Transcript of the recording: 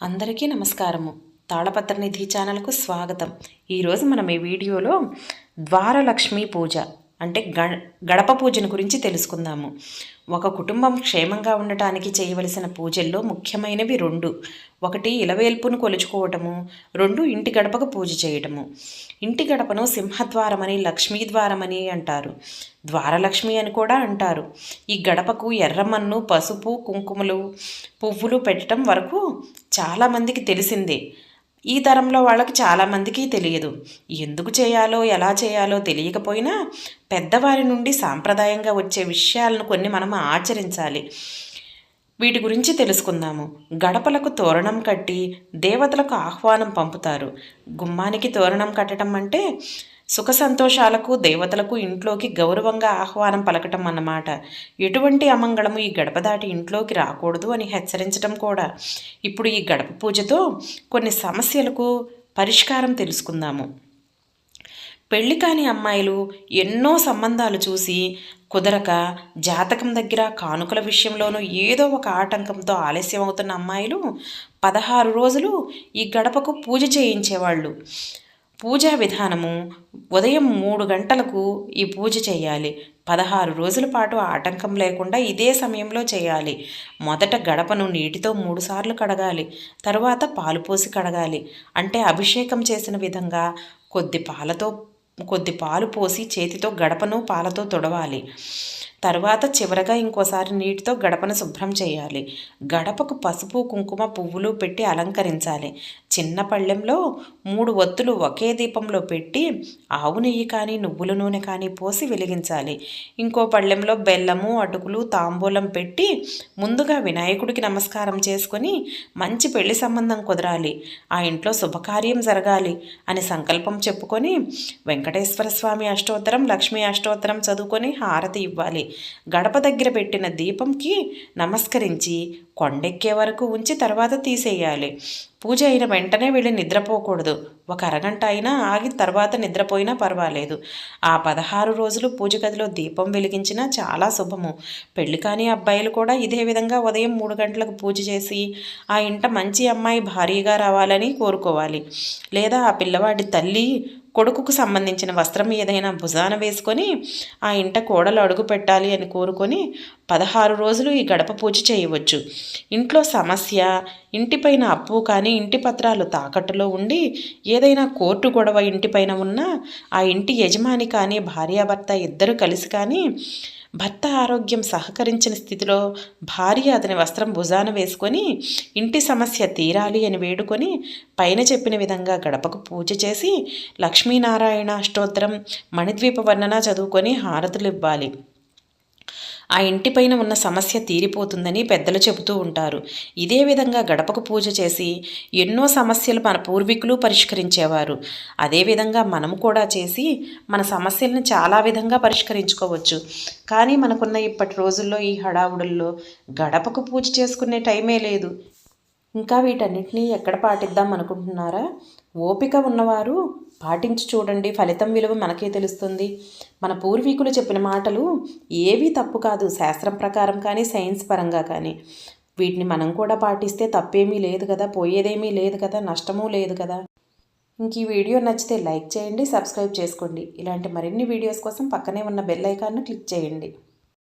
అందరికీ నమస్కారము. తాళపత్ర నిధి ఛానల్కు స్వాగతం. ఈరోజు మనం ఈ వీడియోలో ద్వారలక్ష్మీ పూజ అంటే గ గడప పూజను గురించి తెలుసుకుందాము. ఒక కుటుంబం క్షేమంగా ఉండటానికి చేయవలసిన పూజల్లో ముఖ్యమైనవి రెండు. ఒకటి ఇలవేల్పును కొలుచుకోవటము. రెండు ఇంటి గడపకు పూజ చేయటము. ఇంటి గడపను సింహద్వారమని లక్ష్మీద్వారమని అంటారు. ద్వారలక్ష్మి అని కూడా అంటారు. ఈ గడపకు ఎర్రమన్ను పసుపు కుంకుమలు పువ్వులు పెట్టడం వరకు చాలామందికి తెలిసిందే. ఈ తరంలో వాళ్ళకి చాలామందికి తెలియదు. ఎందుకు చేయాలో ఎలా చేయాలో తెలియకపోయినా పెద్దవారి నుండి సాంప్రదాయంగా వచ్చే విషయాలను కొన్ని మనం ఆచరించాలి. వీటి గురించి తెలుసుకుందాము. గడపలకు తోరణం కట్టి దేవతలకు ఆహ్వానం పంపుతారు. గుమ్మానికి తోరణం కట్టడం అంటే సుఖ సంతోషాలకు దేవతలకు ఇంట్లోకి గౌరవంగా ఆహ్వానం పలకటం అన్నమాట. ఎటువంటి అమంగళము ఈ గడప దాటి ఇంట్లోకి రాకూడదు అని హెచ్చరించడం కూడా. ఇప్పుడు ఈ గడప పూజతో కొన్ని సమస్యలకు పరిష్కారం తెలుసుకుందాము. పెళ్ళి కాని అమ్మాయిలు ఎన్నో సంబంధాలు చూసి కుదరక జాతకం దగ్గర కానుకల విషయంలోనూ ఏదో ఒక ఆటంకంతో ఆలస్యం అవుతున్న అమ్మాయిలు పదహారు రోజులు ఈ గడపకు పూజ చేయించేవాళ్ళు. పూజా విధానము ఉదయం మూడు గంటలకు ఈ పూజ చేయాలి. పదహారు రోజుల పాటు ఆటంకం లేకుండా ఇదే సమయంలో చేయాలి. మొదట గడపను నీటితో మూడుసార్లు కడగాలి. తరువాత పాలు పోసి కడగాలి. అంటే అభిషేకం చేసిన విధంగా కొద్ది పాలతో కొద్ది పాలు పోసి చేతితో గడపను పాలతో తొడవాలి. తర్వాత చివరగా ఇంకోసారి నీటితో గడపను శుభ్రం చేయాలి. గడపకు పసుపు కుంకుమ పువ్వులు పెట్టి అలంకరించాలి. చిన్న పళ్ళెంలో మూడు ఒత్తులు ఒకే దీపంలో పెట్టి ఆవు నెయ్యి కానీ నువ్వుల నూనె కానీ పోసి వెలిగించాలి. ఇంకో పళ్ళెంలో బెల్లము అటుకులు తాంబూలం పెట్టి ముందుగా వినాయకుడికి నమస్కారం చేసుకొని మంచి పెళ్ళి సంబంధం కుదరాలి. ఆ ఇంట్లో శుభకార్యం జరగాలి అని సంకల్పం చెప్పుకొని వెంకటేశ్వర స్వామి అష్టోత్తరం లక్ష్మీ అష్టోత్తరం చదువుకొని హారతి ఇవ్వాలి. గడప దగ్గర పెట్టిన దీపంకి నమస్కరించి కొండెక్కే వరకు ఉంచి తర్వాత తీసేయాలి. పూజ అయిన వెంటనే వెళ్ళి నిద్రపోకూడదు. ఒక అరగంట అయినా ఆగి తర్వాత నిద్రపోయినా పర్వాలేదు. ఆ పదహారు రోజులు పూజ గదిలో దీపం వెలిగించినా చాలా శుభము. పెళ్ళి కాని అబ్బాయిలు కూడా ఇదే విధంగా ఉదయం మూడు గంటలకు పూజ చేసి ఆ ఇంట మంచి అమ్మాయి భారీగా రావాలని కోరుకోవాలి. లేదా ఆ పిల్లవాడి తల్లి కొడుకుకు సంబంధించిన వస్త్రం ఏదైనా భుజాన వేసుకొని ఆ ఇంట కోడలు అడుగు పెట్టాలి అని కోరుకొని పదహారు రోజులు ఈ గడప పూజ చేయవచ్చు. ఇంట్లో సమస్య ఇంటిపైన అప్పు కానీ ఇంటి పత్రాలు తాకట్టులో ఉండి ఏదైనా కోర్టు గొడవ ఇంటిపైన ఉన్నా ఆ ఇంటి యజమాని కానీ భార్యాభర్త ఇద్దరు కలిసి కానీ భర్త ఆరోగ్యం సహకరించిన స్థితిలో భార్య అతని వస్త్రం భుజాన వేసుకొని ఇంటి సమస్య తీరాలి అని వేడుకొని పైన చెప్పిన విధంగా గడపకు పూజ చేసి లక్ష్మీనారాయణ అష్టోత్తరం మణిద్వీప వర్ణన చదువుకొని హారతులు ఇవ్వాలి. ఆ ఇంటిపైన ఉన్న సమస్య తీరిపోతుందని పెద్దలు చెబుతూ ఉంటారు. ఇదే విధంగా గడపకు పూజ చేసి ఎన్నో సమస్యలు మన పూర్వీకులు పరిష్కరించేవారు. అదేవిధంగా మనం కూడా చేసి మన సమస్యలను చాలా విధంగా పరిష్కరించుకోవచ్చు. కానీ మనకున్న ఇప్పటి రోజుల్లో ఈ హడావుడుల్లో గడపకు పూజ చేసుకునే టైమే లేదు. ఇంకా వీటన్నిటినీ ఎక్కడ పాటిద్దాం అనుకుంటున్నారా? ఓపిక ఉన్నవారు పాటించి చూడండి. ఫలితం విలువ మనకే తెలుస్తుంది. మన పూర్వీకులు చెప్పిన మాటలు ఏవీ తప్పు కాదు. శాస్త్రం ప్రకారం కానీ సైన్స్ పరంగా కానీ. వీటిని మనం కూడా పాటిస్తే తప్పేమీ లేదు కదా. పోయేదేమీ లేదు కదా. నష్టమూ లేదు కదా. ఇంక ఈ వీడియో నచ్చితే లైక్ చేయండి సబ్స్క్రైబ్ చేసుకోండి. ఇలాంటి మరిన్ని వీడియోస్ కోసం పక్కనే ఉన్న బెల్ ఐకాన్ను క్లిక్ చేయండి.